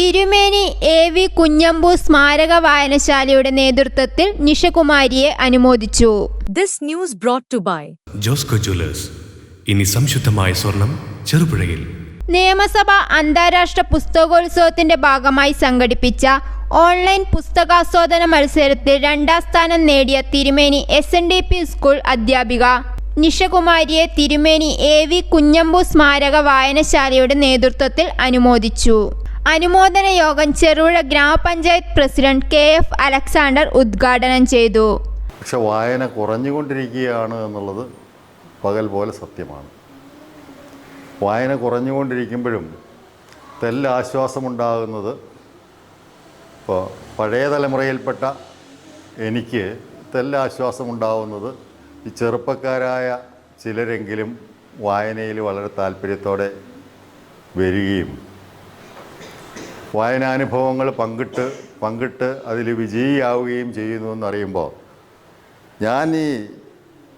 തിരുമേനി A V Kunhambu സ്മാരക വായനശാലയുടെ നേതൃത്വത്തിൽ നിഷകുമാരിയെ അനുമോദിച്ചു. This news brought to by Josco jewellers ഇനി സംശുദ്ധമായ സ്വർണം ചെറുപുഴയിൽ. നിയമസഭ അന്താരാഷ്ട്ര പുസ്തകോത്സവത്തിന്റെ ഭാഗമായി സംഘടിപ്പിച്ച ഓൺലൈൻ പുസ്തകാസ്വാദന മത്സരത്തിൽ രണ്ടാം സ്ഥാനം നേടിയ Thirumeni S N D P school അധ്യാപിക നിഷകുമാരിയെ തിരുമേനി എ വി കുഞ്ഞമ്പു സ്മാരക വായനശാലയുടെ നേതൃത്വത്തിൽ അനുമോദിച്ചു. അനുമോദന യോഗം ചെറുപുഴ ഗ്രാമപഞ്ചായത്ത് പ്രസിഡന്റ് കെ എഫ് അലക്സാണ്ടർ ഉദ്ഘാടനം ചെയ്തു. പക്ഷെ വായന കുറഞ്ഞുകൊണ്ടിരിക്കുകയാണ് എന്നുള്ളത് പകൽ പോലെ സത്യമാണ്. വായന കുറഞ്ഞുകൊണ്ടിരിക്കുമ്പോഴും തെല്ലാശ്വാസമുണ്ടാകുന്നത് ഇപ്പോൾ പഴയ തലമുറയിൽപ്പെട്ട എനിക്ക് തെല്ലാശ്വാസമുണ്ടാകുന്നത് ഈ ചെറുപ്പക്കാരായ ചിലരെങ്കിലും വായനയിൽ വളരെ താല്പര്യത്തോടെ വരികയും വായനാനുഭവങ്ങൾ പങ്കിട്ട് പങ്കിട്ട് അതിൽ വിജയിയാവുകയും ചെയ്യുന്നു എന്നറിയുമ്പോൾ ഞാൻ ഈ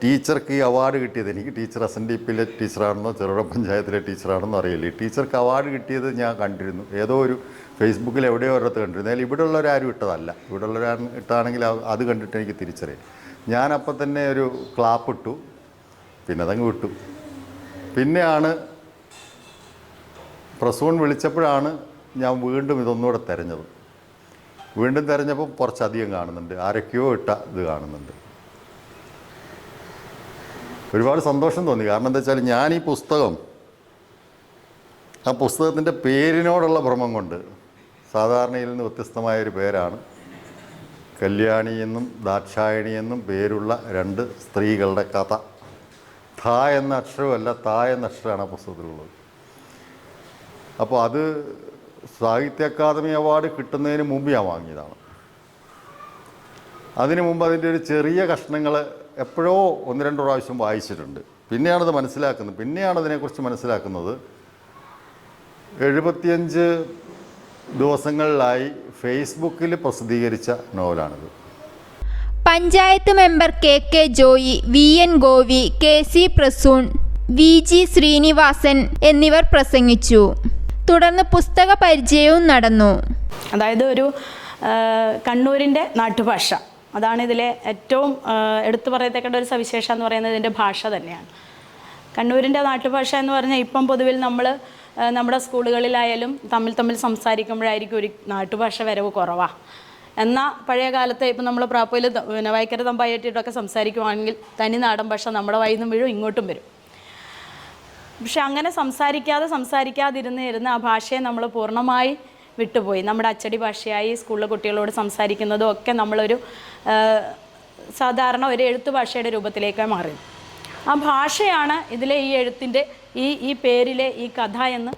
ടീച്ചർക്ക് ഈ അവാർഡ് കിട്ടിയത് എനിക്ക് ടീച്ചർ എസ് എൻ ഡി പിയിലെ ടീച്ചറാണെന്നോ ചെറുപുഴ പഞ്ചായത്തിലെ ടീച്ചറാണെന്നോ അറിയില്ല. ഈ ടീച്ചർക്ക് അവാർഡ് കിട്ടിയത് ഞാൻ കണ്ടിരുന്നു. ഏതോ ഒരു ഫേസ്ബുക്കിൽ എവിടെയോ ഒരിടത്ത് കണ്ടിരുന്നു. അതിൽ ഇവിടെ ഉള്ളവരാരും ഇട്ടതല്ല. ഇവിടെ ഉള്ളവരാ ഇട്ടാണെങ്കിൽ അത് കണ്ടിട്ട് എനിക്ക് തിരിച്ചറിയാം. ഞാനപ്പം തന്നെ ഒരു ക്ലാപ്പ് ഇട്ടു. പിന്നെ അതങ്ങ് വിട്ടു. പിന്നെയാണ് പ്രസൂൺ വിളിച്ചപ്പോഴാണ് ഞാൻ വീണ്ടും ഇതൊന്നുകൂടെ തിരഞ്ഞത്. വീണ്ടും തിരഞ്ഞപ്പോൾ കുറച്ചധികം കാണുന്നുണ്ട്. ആരൊക്കെയോ ഇട്ട ഇത് കാണുന്നുണ്ട്. ഒരുപാട് സന്തോഷം തോന്നി. കാരണം എന്താ വെച്ചാൽ ഞാൻ ഈ പുസ്തകം ആ പുസ്തകത്തിന്റെ പേരിനോടുള്ള ഭ്രമം കൊണ്ട് സാധാരണയിൽ നിന്ന് വ്യത്യസ്തമായ ഒരു പേരാണ്. കല്യാണി എന്നും ദാക്ഷായണി എന്നും പേരുള്ള രണ്ട് സ്ത്രീകളുടെ കഥ. ഥ എന്ന അക്ഷരമല്ല താ എന്ന അക്ഷരമാണ് ആ പുസ്തകത്തിലുള്ളത്. അപ്പോൾ അത് സാഹിത്യ അക്കാദമി അവാർഡ് കിട്ടുന്നതിന് മുമ്പ് ഞാൻ വാങ്ങിയതാണ്. അതിനു മുമ്പ് അതിന്റെ ഒരു ചെറിയ കഷ്ണങ്ങൾ എപ്പോഴോ ഒന്ന് രണ്ട് പ്രാവശ്യം വായിച്ചിട്ടുണ്ട്. പിന്നെയാണത് മനസ്സിലാക്കുന്നത്. പിന്നെയാണ് അതിനെക്കുറിച്ച് മനസ്സിലാക്കുന്നത്. എഴുപത്തിയഞ്ച് ദിവസങ്ങളിലായി ഫേസ്ബുക്കിൽ പ്രസിദ്ധീകരിച്ച നോവലാണിത്. Panchayat member K K Joy V N Govi K C Prasoon V G Srinivasan എന്നിവർ പ്രസംഗിച്ചു. തുടർന്ന് പുസ്തക പരിചയവും നടന്നു. അതായത് ഒരു കണ്ണൂരിന്റെ നാട്ടുഭാഷ. അതാണ് ഇതിലെ ഏറ്റവും എടുത്തു പറയത്തക്കേണ്ട ഒരു സവിശേഷ എന്ന് പറയുന്നത് ഇതിന്റെ ഭാഷ തന്നെയാണ്. കണ്ണൂരിന്റെ നാട്ടുഭാഷ എന്ന് പറഞ്ഞാൽ ഇപ്പം പൊതുവിൽ നമ്മൾ നമ്മുടെ സ്കൂളുകളിലായാലും തമ്മിൽ തമ്മിൽ സംസാരിക്കുമ്പോഴായിരിക്കും ഒരു നാട്ടുഭാഷ വരവ് കുറവാണ് എന്നാൽ പഴയ കാലത്തെ ഇപ്പം നമ്മൾ പ്രാപ്പയിൽ പിന്നെ വൈക്കര തമ്പായിട്ടൊക്കെ സംസാരിക്കുവാണെങ്കിൽ തനി നാടൻ ഭാഷ നമ്മുടെ വായിൽ വീഴും ഇങ്ങോട്ടും വരും. പക്ഷെ അങ്ങനെ സംസാരിക്കാതെ സംസാരിക്കാതിരുന്ന് ഇരുന്ന് ആ ഭാഷയെ നമ്മൾ പൂർണമായി വിട്ടുപോയി. നമ്മുടെ അച്ചടി ഭാഷയായി സ്കൂളിലെ കുട്ടികളോട് സംസാരിക്കുന്നതും ഒക്കെ നമ്മളൊരു സാധാരണ ഒരു എഴുത്തു ഭാഷയുടെ രൂപത്തിലേക്ക് മാറി. ആ ഭാഷയാണ് ഇതിലെ ഈ എഴുത്തിന്റെ ഈ ഈ പേരിലെ ഈ കഥ എന്ന്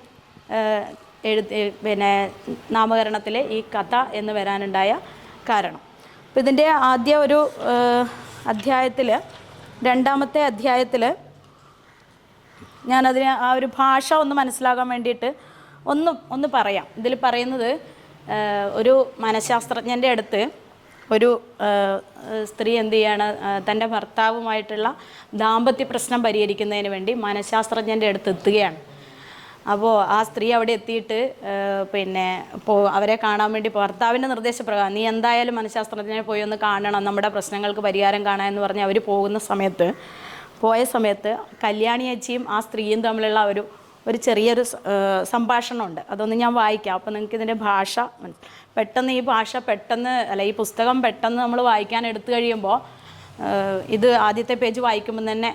എഴുത്ത് പിന്നെ നാമകരണത്തിലെ ഈ കഥ എന്ന് വരാനുണ്ടായ കാരണം. അപ്പം ഇതിന്റെ ആദ്യ ഒരു അധ്യായത്തിൽ രണ്ടാമത്തെ അധ്യായത്തിൽ ഞാനതിന് ആ ഒരു ഭാഷ ഒന്ന് മനസ്സിലാകാൻ വേണ്ടിയിട്ട് ഒന്ന് ഒന്ന് പറയാം. ഇതിൽ പറയുന്നത് ഒരു മനഃശാസ്ത്രജ്ഞന്റെ അടുത്ത് ഒരു സ്ത്രീ എന്ത് ചെയ്യാണ് തന്റെ ഭർത്താവുമായിട്ടുള്ള ദാമ്പത്യ പ്രശ്നം പരിഹരിക്കുന്നതിന് വേണ്ടി മനഃശാസ്ത്രജ്ഞന്റെ അടുത്ത് എത്തുകയാണ്. അപ്പോൾ ആ സ്ത്രീ അവിടെ എത്തിയിട്ട് പിന്നെ പോ അവരെ കാണാൻ വേണ്ടി ഭർത്താവിന്റെ നിർദ്ദേശപ്രകാരം നീ എന്തായാലും മനഃശാസ്ത്രജ്ഞനെ പോയി ഒന്ന് കാണണം. നമ്മുടെ പ്രശ്നങ്ങൾക്ക് പരിഹാരം കാണാൻ എന്ന് പറഞ്ഞ് അവർ പോകുന്ന സമയത്ത് പോയ സമയത്ത് കല്യാണി അച്ചിയും ആ സ്ത്രീയും തമ്മിലുള്ള ഒരു ഒരു ചെറിയൊരു സംഭാഷണമുണ്ട്. അതൊന്ന് ഞാൻ വായിക്കാം. അപ്പോൾ നിങ്ങൾക്ക് ഇതിന്റെ ഭാഷ പെട്ടെന്ന് ഈ ഭാഷ പെട്ടെന്ന് അല്ല ഈ പുസ്തകം പെട്ടെന്ന് നമ്മൾ വായിക്കാൻ എടുത്തു കഴിയുമ്പോൾ ഇത് ആദ്യത്തെ പേജ് വായിക്കുമ്പോൾ തന്നെ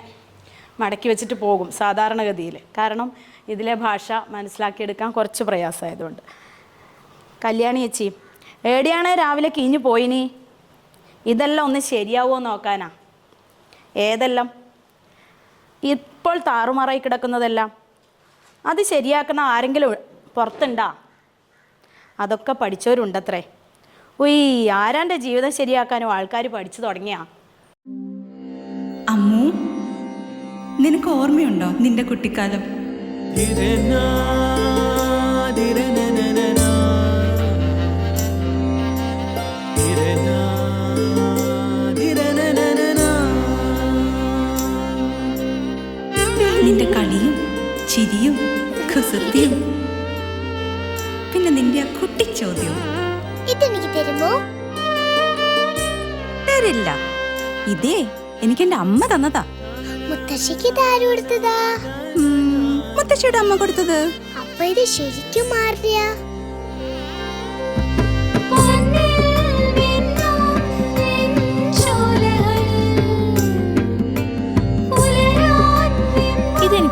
മടക്കി വെച്ചിട്ട് പോകും സാധാരണഗതിയിൽ. കാരണം ഇതിലെ ഭാഷ മനസ്സിലാക്കിയെടുക്കാൻ കുറച്ച് പ്രയാസമായതുകൊണ്ട് കല്യാണി ചേച്ചി എവിടെയാണ് രാവിലെ കിഞ്ഞു പോയിനി? ഇതെല്ലാം ഒന്ന് ശരിയാവുമോ നോക്കാനാ? ഏതെല്ലാം? ഇപ്പോൾ താറുമാറായി കിടക്കുന്നതെല്ലാം. അത് ശരിയാക്കുന്ന ആരെങ്കിലും പുറത്തുണ്ടാ? അതൊക്കെ പഠിച്ചവരുണ്ടത്രേ. ഉയ് ആരാന്റെ ജീവിതം ശരിയാക്കാനും ആൾക്കാർ പഠിച്ചു തുടങ്ങിയാ? അമ്മു നിനക്ക് ഓർമ്മയുണ്ടോ നിന്റെ കുട്ടിക്കാലം? നിന്റെ കളിയും ചിരിയും കുസൃതിയും പിന്നെ നിന്റെ ആ കുട്ടി ചോദ്യവും ഇതെനിക്ക് തരുമോ? തരില്ല. ഇതേ എനിക്ക് എന്റെ അമ്മ തന്നതാ. മുത്തശ്ശിക്ക് ഇത് ആര് കൊടുത്തതാ? മുത്തശ്ശിയുടെ അമ്മ കൊടുത്തത്. അപ്പൊ ഇത് ശരിക്കും മാറിയ